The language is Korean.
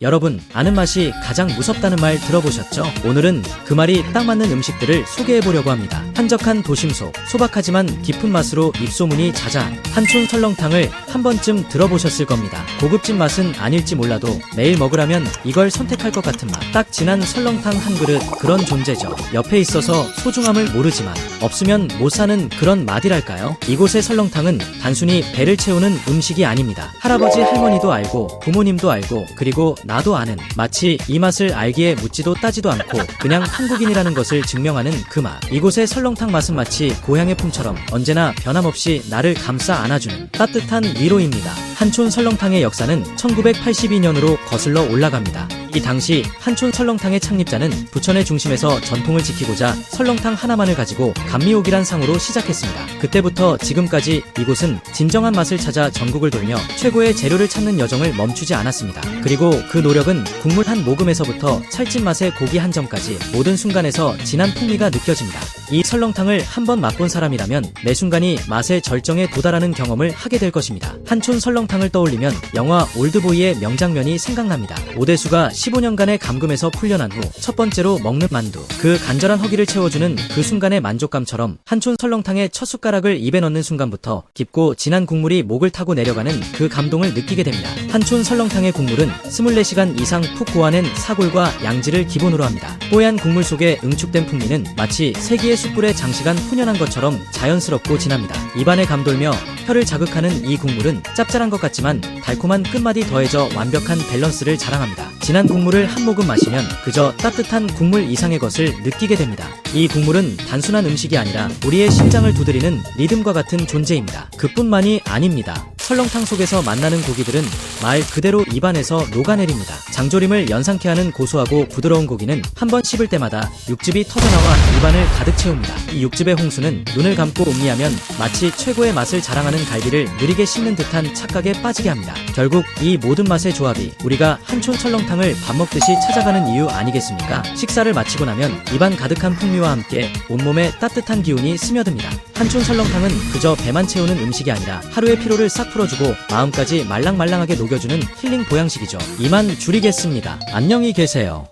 여러분, 아는 맛이 가장 무섭다는 말 들어보셨죠? 오늘은 그 말이 딱 맞는 음식들을 소개해 보려고 합니다. 한적한 도심 속, 소박하지만 깊은 맛으로 입소문이 자자한 한촌 설렁탕을 한 번쯤 들어보셨을 겁니다. 고급진 맛은 아닐지 몰라도 매일 먹으라면 이걸 선택할 것 같은 맛. 딱 진한 설렁탕 한 그릇, 그런 존재죠. 옆에 있어서 소중함을 모르지만 없으면 못 사는 그런 맛이랄까요? 이곳의 설렁탕은 단순히 배를 채우는 음식이 아닙니다. 할아버지 할머니도 알고 부모님도 알고 그리고 나도 아는 마치 이 맛을 알기에 묻지도 따지도 않고 그냥 한국인이라는 것을 증명하는 그 맛. 이곳의 설렁탕 맛은 마치 고향의 품처럼 언제나 변함없이 나를 감싸 안아주는 따뜻한 위로입니다. 한촌 설렁탕의 역사는 1982년으로 거슬러 올라갑니다. 이 당시 한촌 설렁탕의 창립자는 부천의 중심에서 전통을 지키고자 설렁탕 하나만을 가지고 감미옥이란 상으로 시작했습니다. 그때부터 지금까지 이곳은 진정한 맛을 찾아 전국을 돌며 최고의 재료를 찾는 여정을 멈추지 않았습니다. 그리고 그 노력은 국물 한 모금에서부터 찰진 맛의 고기 한 점까지 모든 순간에서 진한 풍미가 느껴집니다. 이 설렁탕을 한번 맛본 사람이라면 매 순간이 맛의 절정에 도달하는 경험을 하게 될 것입니다. 한촌 설렁탕을 떠올리면 영화 올드보이의 명장면이 생각납니다. 오대수가 15년간의 감금에서 풀려난 후 첫 번째로 먹는 만두. 그 간절한 허기를 채워주는 그 순간의 만족감처럼 한촌 설렁탕의 첫 숟가락을 입에 넣는 순간부터 깊고 진한 국물이 목을 타고 내려가는 그 감동을 느끼게 됩니다. 한촌 설렁탕의 국물은 24시간 이상 푹 고아낸 사골과 양지를 기본으로 합니다. 뽀얀 국물 속에 응축된 풍미는 마치 세기의 숯불에 장시간 훈연한 것처럼 자연스럽고 진합니다. 입안에 감돌며 혀를 자극하는 이 국물은 짭짤한 것 같지만 달콤한 끝맛이 더해져 완벽한 밸런스를 자랑합니다. 진한 국물을 한 모금 마시면 그저 따뜻한 국물 이상의 것을 느끼게 됩니다. 이 국물은 단순한 음식이 아니라 우리의 심장을 두드리는 리듬과 같은 존재입니다. 그뿐만이 아닙니다. 설렁탕 속에서 만나는 고기들은 말 그대로 입안에서 녹아내립니다. 장조림을 연상케 하는 고소하고 부드러운 고기는 한 번 씹을 때마다 육즙이 터져나와 입안을 가득 채웁니다. 이 육즙의 홍수는 눈을 감고 음미하면 마치 최고의 맛을 자랑하는 갈비를 느리게 씹는 듯한 착각에 빠지게 합니다. 결국 이 모든 맛의 조합이 우리가 한촌 설렁탕을 밥 먹듯이 찾아가는 이유 아니겠습니까? 식사를 마치고 나면 입안 가득한 풍미와 함께 온몸에 따뜻한 기운이 스며듭니다. 한촌 설렁탕은 그저 배만 채우는 음식이 아니라 하루의 피로를 싹 풀어주고 마음까지 말랑말랑하게 녹여주는 힐링 보양식이죠. 이만 줄이겠습니다. 안녕히 계세요.